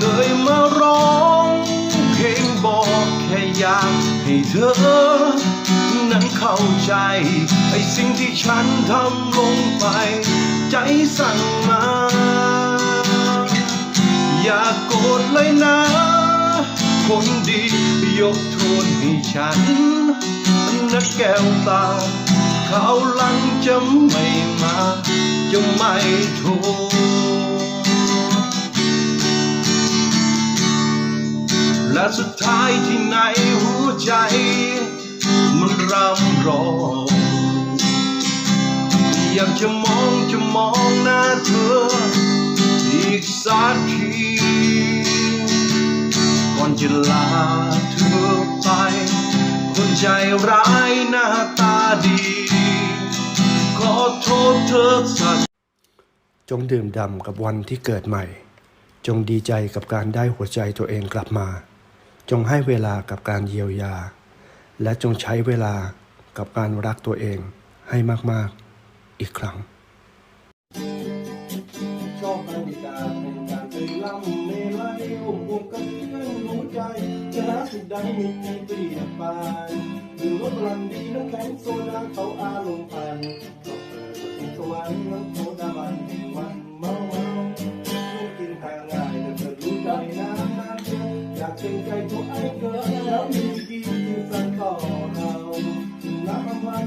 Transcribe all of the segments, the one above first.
เลยมาร้องเพลงบอกแค่อยากให้เธอ นั้นเข้าใจ ไอ้สิ่งที่ฉันทำลงไป ใจสั่งมา อย่ากโกรธเลยนะ คนดียกโทษให้ฉันนักแก้วตาเขาหลังจะไม่มา จะไม่โทษ และสุดท้ายที่ในหัวใจ มันรำร้องอยากจะมองจะมองหน้าเธอ อีกสักทีก่อนจะลาเธอไป คนใจร้ายหน้าตาดี ขอโทษเธอสักจงดื่มด่ำกับวันที่เกิดใหม่ จงดีใจกับการได้หัวใจตัวเองกลับมา จงให้เวลากับการเยียวยา และจงใช้เวลากับการรักตัวเองให้มาก ๆ อีกครั้งชอบบรรยากาศแห่งการเคยล่ำเมลัยอุ้มบุกกับเพื่อนรู้ใจจะสุดใดม่มีเปรียบปานดื่มรสรันดีน้ำแข็งโซดาเขาอารมณ์พันก็เปิดประตูสวรรค์น้ำโซดาบันวันเมาเม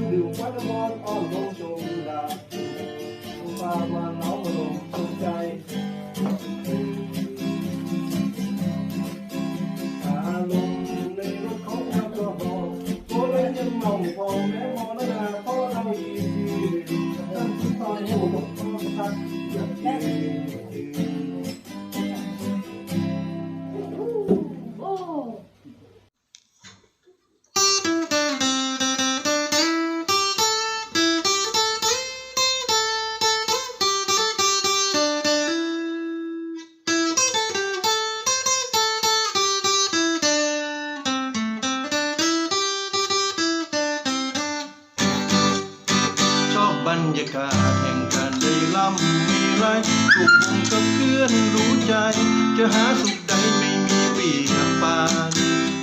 ำมันดื่มวัด บรรยากาศแห่งการได้ล่ำมีไรถูกวงกับเพื่อนรู้ใจ จะหาสุขใดไม่มีเวียบปาน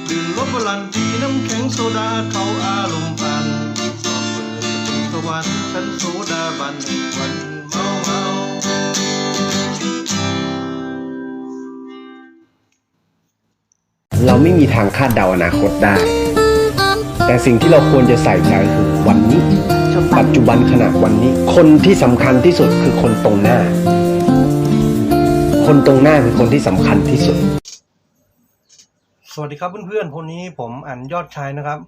ดื่มลบลันตีน้ำแข็งโซดาเขาอารมณ์พันสอบเปิดสวรรค์ฉันโซดาบันวันเมาเมาเราไม่มีทางคาดเดาอนาคตได้ แต่สิ่งที่เราควรจะใส่ใจคือวันนี้ ปัจจุบันขณะวันนี้ คนที่สำคัญที่สุดคือคนตรงหน้า คนตรงหน้าคือคนที่สำคัญที่สุด สวัสดีครับเพื่อนๆวันนี้ผมอันยอดชายนะครับ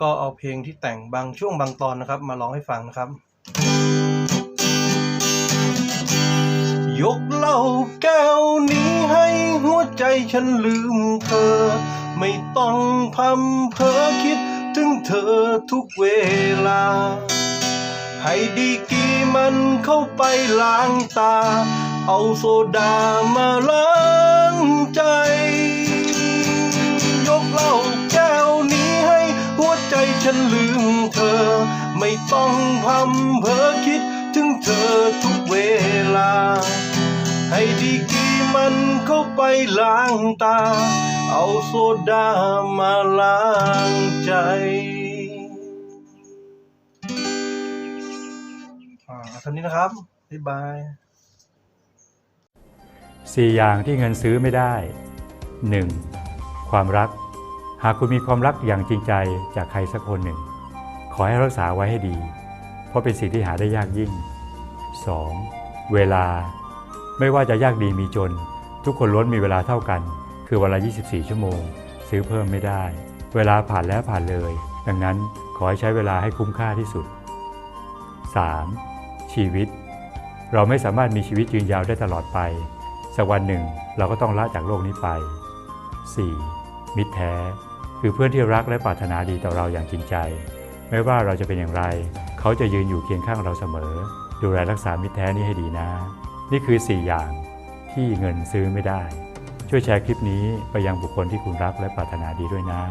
ก็เอาเพลงที่แต่งบางช่วงบางตอนนะครับ มาร้องให้ฟังนะครับ ยกเหล้าแก้วนี้ให้หัวใจฉันลืมเธอ ไม่ต้องพำเพ้อคิดถึงเธอทุกเวลา ให้ดีกีมันเข้าไปล้างตา เอาโซดามาล้างใจ ยกเหล้าแก้วนี้ให้หัวใจฉันลืมเธอ ไม่ต้องพำเพ้อคิดถึงเธอทุกเวลา ให้ดีกีมันเข้าไปล้างตา เอาโซดามาล้างใจ เท่านี้นะครับบ๊ายบาย4อย่างที่เงินซื้อไม่ได้ 1. ความรัก หากคุณมีความรักอย่างจริงใจจากใครสักคนหนึ่ง ขอให้รักษาไว้ให้ดี เพราะเป็นสิ่งที่หาได้ยากยิ่ง 2. เวลา ไม่ว่าจะยากดีมีจน ทุกคนล้วนมีเวลาเท่ากัน คือเวลา24 ชั่วโมง ซื้อเพิ่มไม่ได้ เวลาผ่านแล้วผ่านเลย ดังนั้นขอให้ใช้เวลาให้คุ้มค่าที่สุด 3. ชีวิต เราไม่สามารถมีชีวิตยืนยาวได้ตลอดไป สักวันหนึ่งเราก็ต้องละจากโลกนี้ไป 4. มิตรแท้ คือเพื่อนที่รักและปรารถนาดีต่อเราอย่างจริงใจ ไม่ว่าเราจะเป็นอย่างไร เขาจะยืนอยู่เคียงข้างเราเสมอ ดูแลรักษามิตรแท้นี้ให้ดีนะ นี่คือ 4 อย่างที่เงินซื้อไม่ได้ ช่วยแชร์คลิปนี้ไปยังบุคคลที่คุณรักและปรารถนาดีด้วยนะ